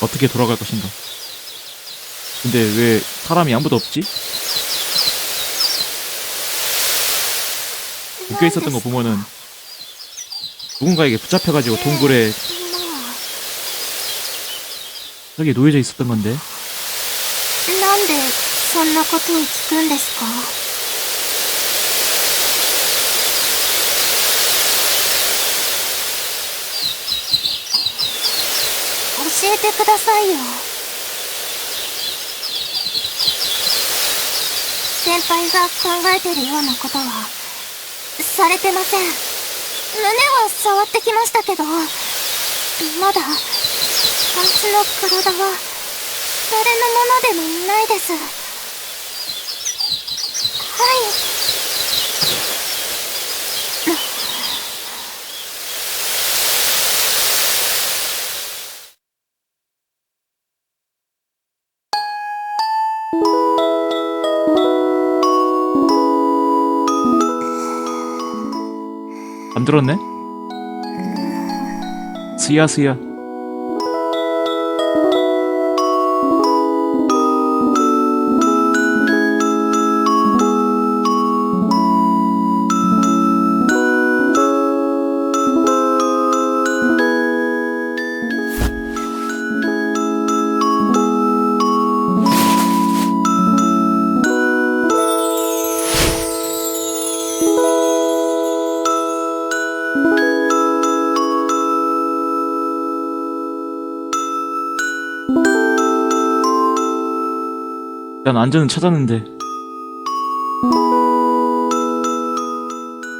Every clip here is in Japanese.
어떻게 돌아갈 것인가. 근데 왜 사람이 아무도 없지? 묶여 있었던 거 보면은 누군가에게 붙잡혀가지고 동굴에 も 저기 놓여져 있었던 건데 うなんでそんなことを聞くんですか てくださいよ。先輩が考えてるようなことはされてません。胸は触ってきましたけどまだパンツの体は誰のものでもないです。はい。 안 들었네? 스야 스야 ' 난 안전은 찾았는데.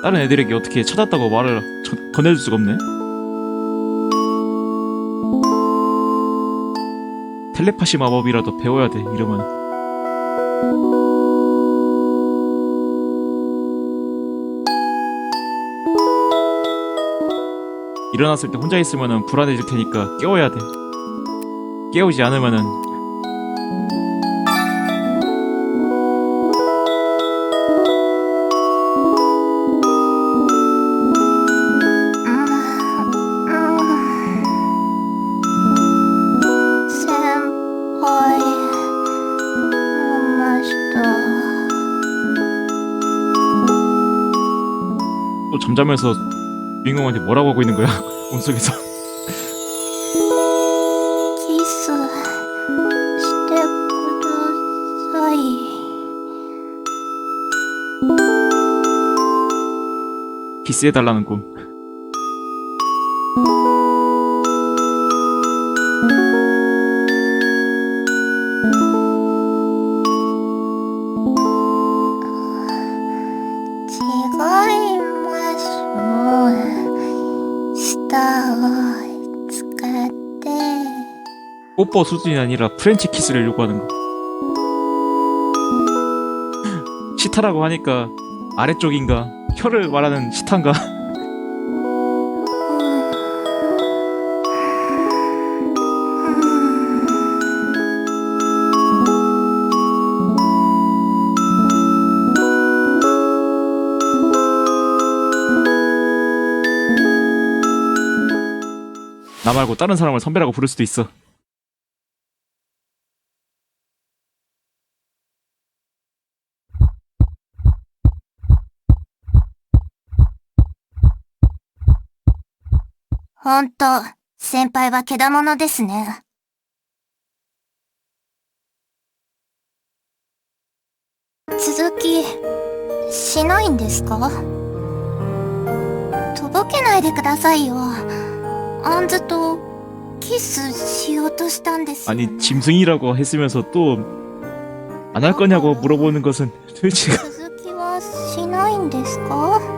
다른 애들에게 어떻게 찾았다고 말을 저- 건네줄 수가 없네. 텔레파시 마법이라도 배워야 돼 이러면. 일어났을 때 혼자 있으면 불안해질 테니까 깨워야 돼. 깨우지 않으면 잠자면서 주인공한테 뭐라고 하고 있는 거야? 꿈속에서. 키스 시대 구다사이 키스해달라는 꿈. 뽀뽀 수준이 아니라 프렌치 키스를 요구하는 거. 시타라고 하니까 아래쪽인가? 혀를 말하는 시타인가? 나 말고 다른 사람을 선배라고 부를 수도 있어 ほんと、先輩はけだものですね。続き、しないんですかとぼけないでくださいよ。あんずと、キスしようとしたんですよね。 아니 짐승이라고 했으면서 또 안 할 거냐고 물어보는 것은 도대체 続きはしないんですか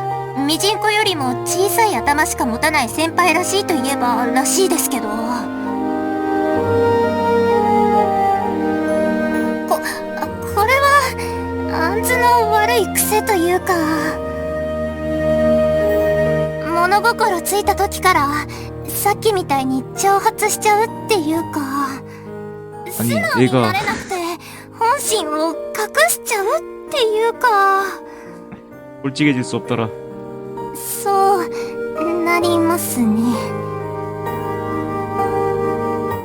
ミジンコよりも小さい頭しか持たない先輩らしいといえばらしいですけどここれはあんずの悪い癖というか物心ついた時からさっきみたいに挑発しちゃうっていうか素直になれなくて本心を隠しちゃうっていうか。꼴찌게질수 없더 라. そうなりますね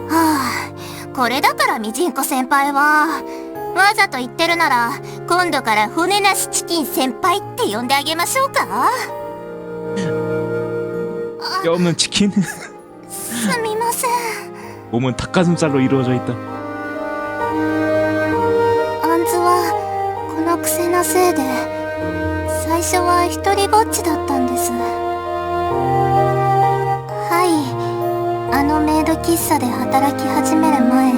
はあこれだからミジンコ先輩はわざと言ってるなら今度から骨なしチキン先輩って呼んであげましょうか 뼈 없는 치킨? すみません 몸은 닭가슴살로 이루어져 있다. アンズはこの癖のせいで最初は一人ぼっちだったんです ではいあのメイド喫茶で働き始める前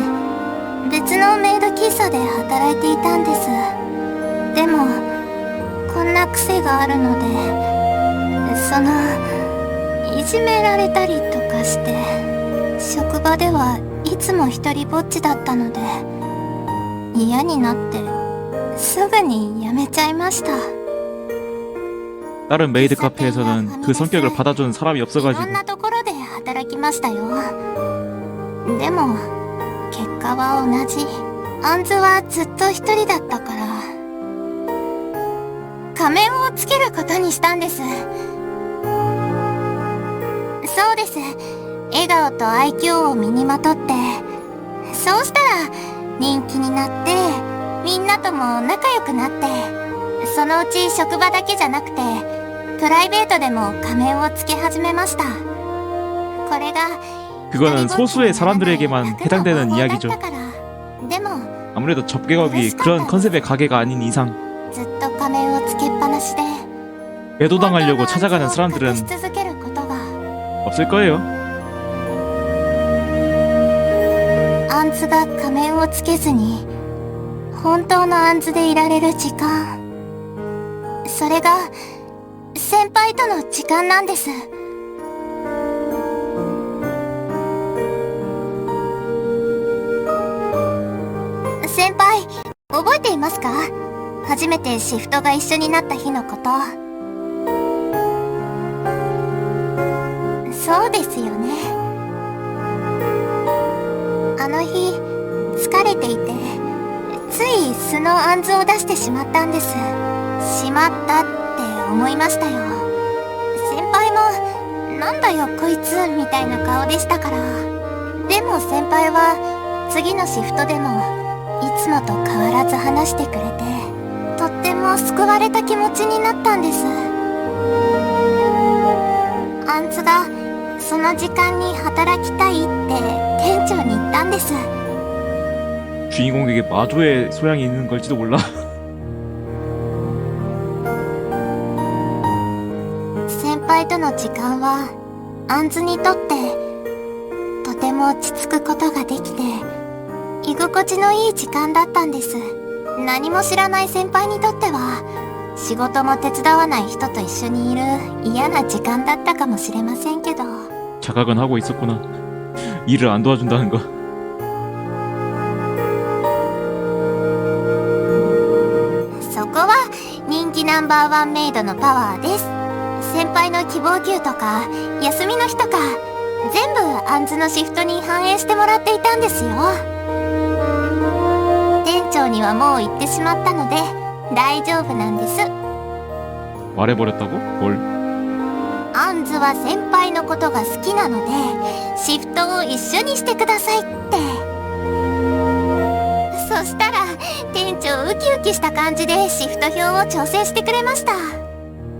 別のメイド喫茶で働いていたんです。でもこんな癖があるのでそのいじめられたりとかして職場ではいつも一人ぼっちだったので嫌になってすぐに辞めちゃいました。 다른 메이드 카페에서는 그 성격을 받아주는 사람이 いろ 없어가지고 んなところで働きましたよでも結果は同じアンズはずっと一人だったから仮面をつけることにしたんですそうです笑顔と愛嬌を身にまとってそうしたら人気になってみんなとも仲良くなってそのうち職場だけじゃなくて プライベートでも仮面をつけ始めましたこれが 그거는 소수의 사람들에게만 해당되는 이야기죠. でも 아무래도 접객업이 그런 컨셉의 가게가 아닌 이상 ずっと仮面をつけっぱなしで 매도당하려고 찾아가는 사람들은 し続けることが 없을 거예요. アンズが仮面をつけずに本当のアンズでいられる時間それが 先輩との時間なんです。先輩覚えていますか？初めてシフトが一緒になった日のこと。そうですよね。あの日疲れていてつい素のアンズを出してしまったんです。しまったって。思いましたよ先輩もなんだよこいつみたいな顔でしたからでも先輩は次のシフトでもいつもと変わらず話してくれてとっても救われた気持ちになったんですアンズがその時間に働きたいって店長に言ったんです 주인공에게 마조의 소양이 있는 걸지도 몰라. はアンズにとってとても落ち着くことができて居心地のいい時間だったんです何も知らない先輩にとっては仕事も手伝わない人と一緒にいる嫌な時間だったかもしれませんけど 자각은 하고 있었구나. 일을 안 도와준다는 거. そこは人気ナンバーワンメイドのパワーです 先輩の希望給とか休みの日とか全部アンズのシフトに反映してもらっていたんですよ。店長にはもう行ってしまったので大丈夫なんです。あれぼれたごこれアンズは先輩のことが好きなのでシフトを一緒にしてくださいって。そしたら店長ウキウキした感じでシフト表を調整してくれました。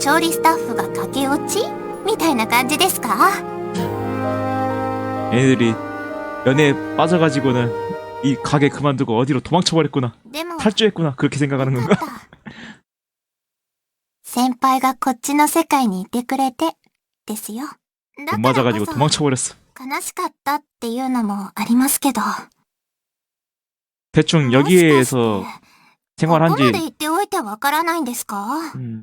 調理スタッフが駆け落ちみたいな感じですか 애들이 연애에 빠져가지고는 이 가게 그만두고 어디로 도망쳐버렸구나. でも 탈주했구나. 그렇게 생각하는 건가? よかった 先輩がこっちの世界にいてくれて、ですよ。だ 못 からこ 맞아가지고 そ 도망쳐버렸어. 悲しかったっていうのもありますけど。 대충 もしか 여기에서 して 생활한 ここま 지 で言っておいてわからないんですかは 음,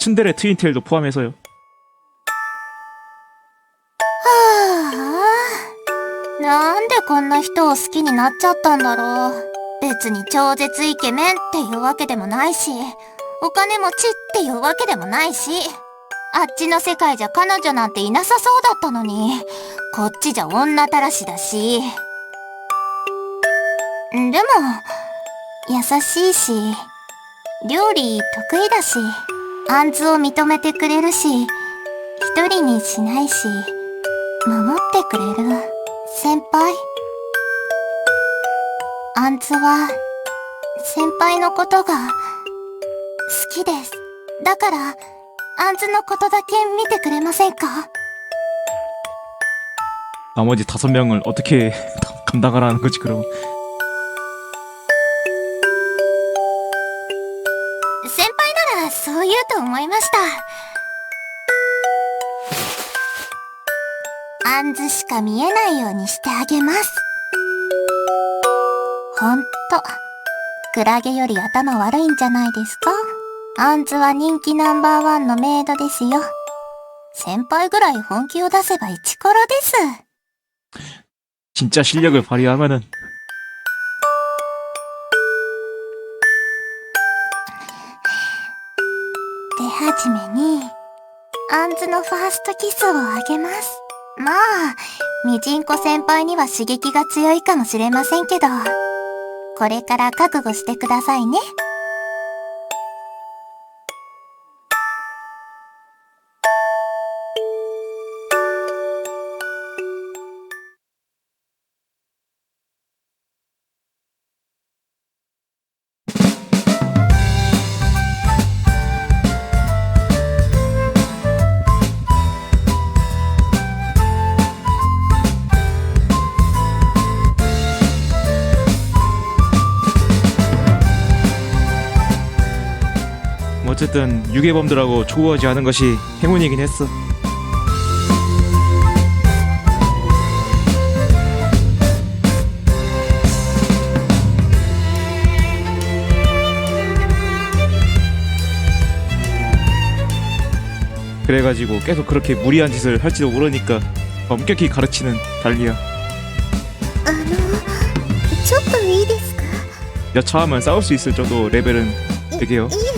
츤데레 트윈테일도 포함해서요. はあ、なんでこんな人を好きになっちゃったんだろう。別に超絶イケメンっていうわけでもないし、お金持ちっていうわけでもないし、あっちの世界じゃ彼女なんていなさそうだったのに、こっちじゃ女たらしだし。でも、優しいし、料理得意だし、 アンズを認めてくれるし、一人にしないし、守ってくれる先輩アンツは先輩のことが好きです。だからアンツのことだけ見てくれませんか 나머지 다섯 명을 어떻게 감당하라는 거지 그럼. と思いました。アンズしか見えないようにしてあげます。ほんと、クラゲより頭悪いんじゃないですかアンズは人気ナンバーワンのメイドですよ。先輩ぐらい本気を出せばイチコロです。 진짜 실력을 발휘하면은 ンズのファーストキスをあげます。まあ、ミジンコ先輩には刺激が強いかもしれませんけど、これから覚悟してくださいね。 어쨌든 유괴범들하고 조우하지 않은 것이 행운이긴 했어. 그래가지고 계속 그렇게 무리한 짓을 할지도 모르니까 엄격히 가르치는 달리야. あの、ちょっといいですか 여차하면 싸울 수 있을 정도 레벨은 되게요. いえ、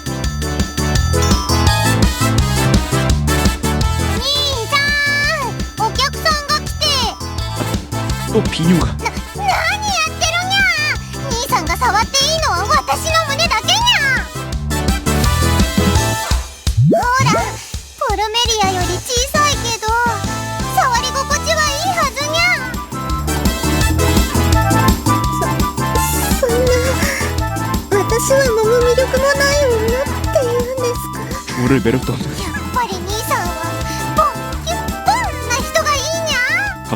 とピニュが。な何やってるにゃ兄さんが触っていいのは私の胸だけにゃほらポルメリアより小さいけど触り心地はいいはずにゃそそんな私は飲む魅力もない女っていうんですか？俺ベルト。ンです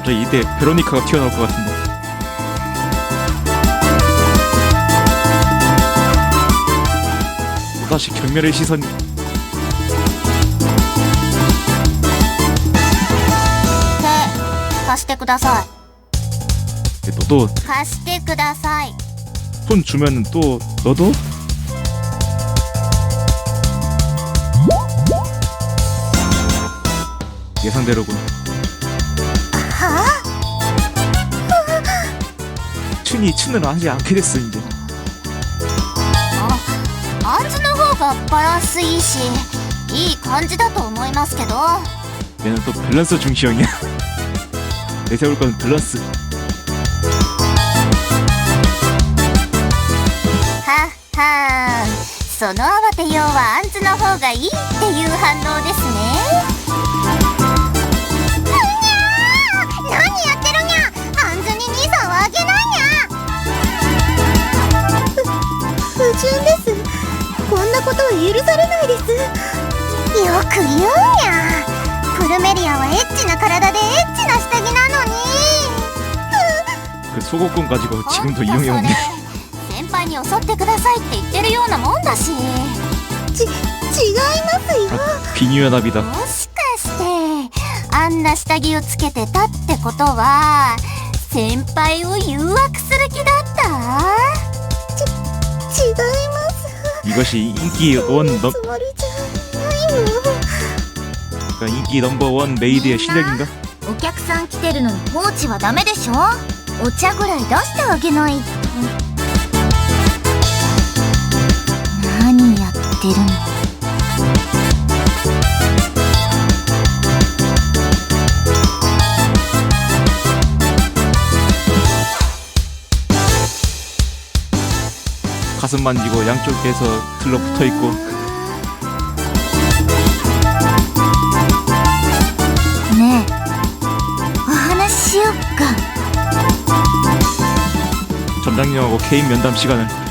갑자기 이때 베로니카가 튀어나올 것 같은데 또다시 경멸의 시선 手貸してください 너도 貸してください 손 주면 또 너도? 예상대로군 춘이 춘을 하지 않게 됐어 이제 ああんずの方がバランスいいしいい感じだと思いますけどは 얘는 또 밸런스 중시형이야 내세울 건 밸런스 はその慌てようはあんずの方がいいっていう反応ですね ゃ不純ですこんなことは許されないですよく言うにゃプルメリアはエッチな体でエッチな下着なのに 그 속옷권 가지고 지금도 ほんと 이용해 そ 온네 れ先輩に襲ってくださいって言ってるようなもんだしち違いますよ 아, 비뉴연합이다 もしかしてあんな下着をつけてたってことは先輩を誘惑する気だったち 違います 이것이 인기 원 넘, つもりじゃないの 그러니까 인기 넘버 원 메이드의 실력인가? お客さん来てるのに放置はダメでしょお茶ぐらい出してあげないと何やってるの 가슴 만지고 양쪽에서 들러붙어 있고 ねえお話ししよっか 점장님하고 개인 면담 시간을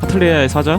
파틀레아의 사자?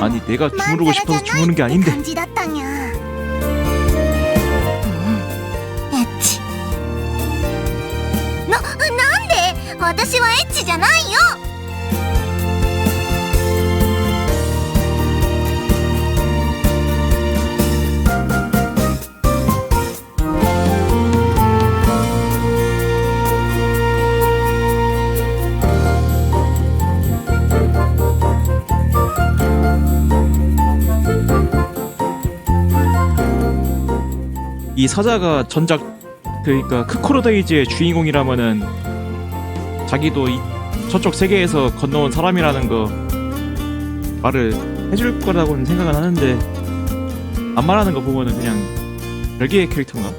아니 내가 주무르고 싶어서 주무는 게 아닌데 이 사자가 전작 그러니까 크코르데이즈의 주인공이라면은 자기도 이, 저쪽 세계에서 건너온 사람이라는 거 말을 해줄 거라고는 생각은 하는데 안 말하는 거 보면은 그냥 별개의 캐릭터인가?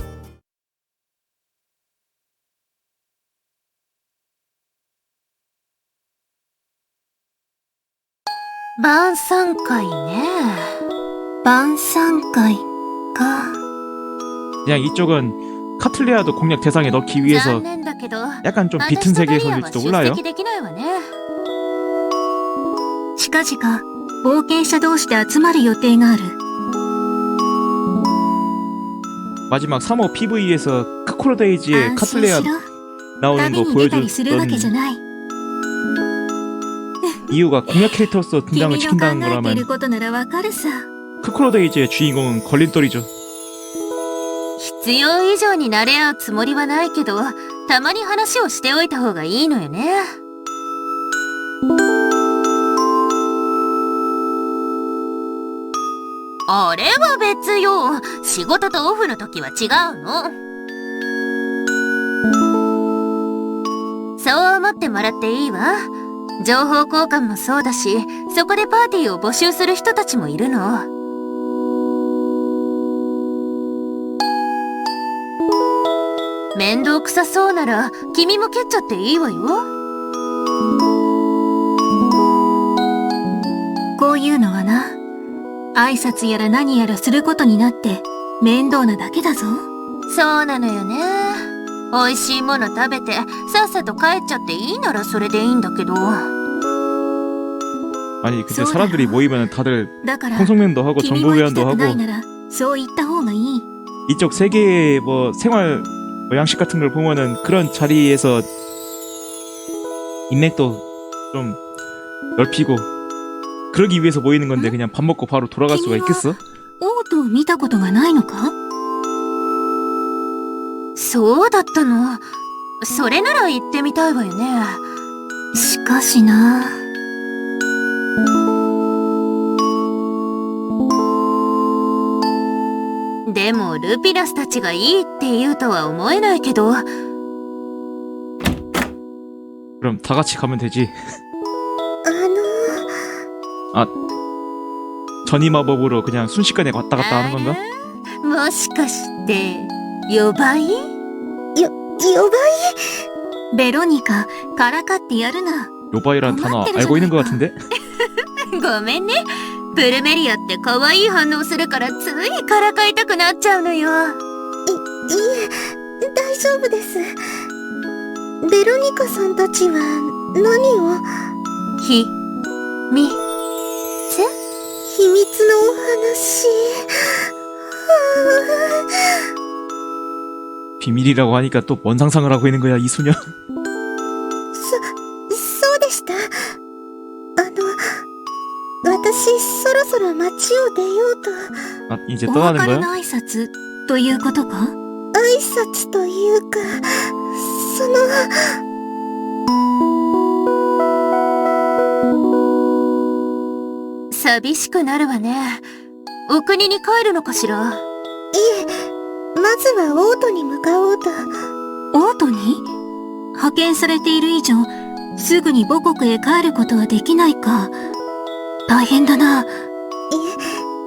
만상가이네. 만상가이가. 그냥 이쪽은 카틀리아도 공략 대상에 넣기 위해서 残念だけど 약간 좀 비튼 세계에서 일지도 몰라요. できないわね近々冒険者同士で集まる予定がある 마지막 3호 PV에서 크코로데이즈의 安心 카틀레아 しろ 나오는 旅 거 に出たりするわけじゃ 보여줬던 ない 이유가 공략 캐릭터로서 君 등장을 の考 시킨다는 えてい 거라면 ることならわかるさ 크코로데이즈의 주인공은 걸림돌이죠. 必要以上に慣れ合うつもりはないけどたまに話をしておいた方がいいのよねあれは別よ。仕事とオフの時は違うの。そう思ってもらっていいわ。情報交換もそうだし、そこでパーティーを募集する人たちもいるの。面倒くさそうなら、君も蹴っちゃっていいわよ。こういうのはな、挨拶やら何やらすることになって面倒なだけだぞ。そうなのよね。美味しいもの食べて、さっさと帰っちゃっていいならそれでいいんだけど。 아니 근데 소라. 사람들이 모이면 다들 だから、 통성명도 하고 君 정보 も行 교환도 きたくない 하고 なら、そう言った方がいい。 이쪽 세계의 뭐 생활 뭐 양식 같은 걸 보면은 그런 자리에서 인맥도 좀 넓히고 그러기 위해서 모이는 건데 그냥 밥 먹고 바로 돌아갈 수가 있겠어? オートを見たことがないのかそうだったの。それなら行ってみたいわよね。しかしな。 も、ルピナスたちがいいって言うとは思えないけど、 그럼 다 같이 가면 되지 あの、 전이 마법으로 그냥 순식간에 왔다 갔다 하는 건가? もしかして、呼ばい呼ばベロニカ、からかってやるな。 요바이란 단어 고맙대로 알고 있는 것 전화했다. 같은데? ごめんね。 プルメリアって可愛い反応するからついからかいたくなっちゃうのよ。い、いえ、大丈夫です。ベロニカさんたちは何をひ、み、秘密のお話。 비밀이라고 하니까 또 뭔 상상을 하고 있는 거야 이 소녀 を出ようと、 아 이제 お 떠나는 別れ 거야? の挨拶ということか挨拶というか、その、寂しくなるわね。お国に帰るのかしらいえ、まずはオートに向かおうと。オートに派遣されている以上、すぐに母国へ帰ることはできないか。大変だな。 いえ、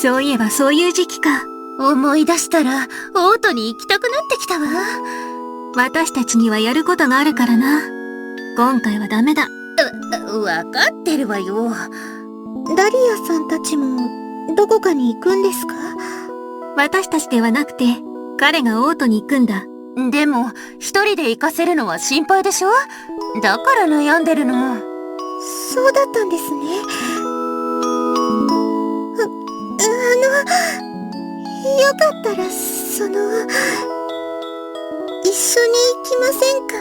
そういえばそういう時期か。思い出したら、オートに行きたくなってきたわ。私たちにはやることがあるからな。今回はダメだ。うわかってるわよ。ダリアさんたちも、どこかに行くんですか？私たちではなくて、彼がオートに行くんだ。でも、一人で行かせるのは心配でしょ？だから悩んでるの。そうだったんですね。よかったら、その、一緒に行きませんか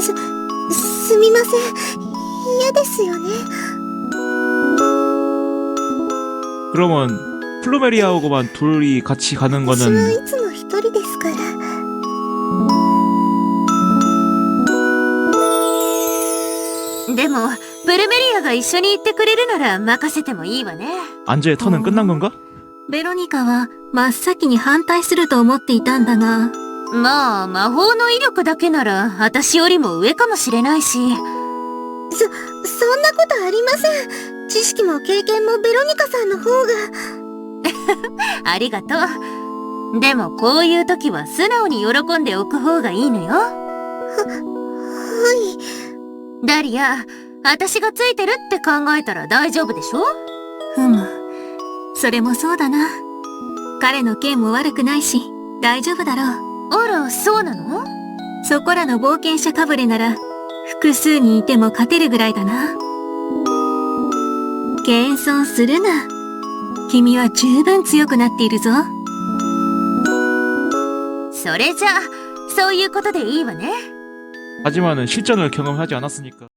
す、すみません。嫌ですよね。 그러면 플루메리아하고만 둘이 같이 가는 私は 거는 いつも一人ですから。でも、ブルメリア が一緒に行ってくれるなら任せてもいいわね。 안주의 턴은 끝난 건가? ベロニカは真っ先に反対すると思っていたんだが、まあ、魔法の威力だけなら、私よりも上かもしれないし。そんなことありません。知識も経験もベロニカさんの方が。ありがとう。でも、こういう時は素直に喜んでおく方がいいのよ。はい。ダリア、 私がついてるって考えたら大丈夫でしょふむ。それもそうだな。彼の剣も悪くないし、大丈夫だろう。あら、そうなのそこらの冒険者かぶれなら、 複数にいても勝てるぐらいだな。謙遜するな。君は十分強くなっているぞ。それじゃあそういうことでいいわね 하지만은 실전을 경험하지 않았으니까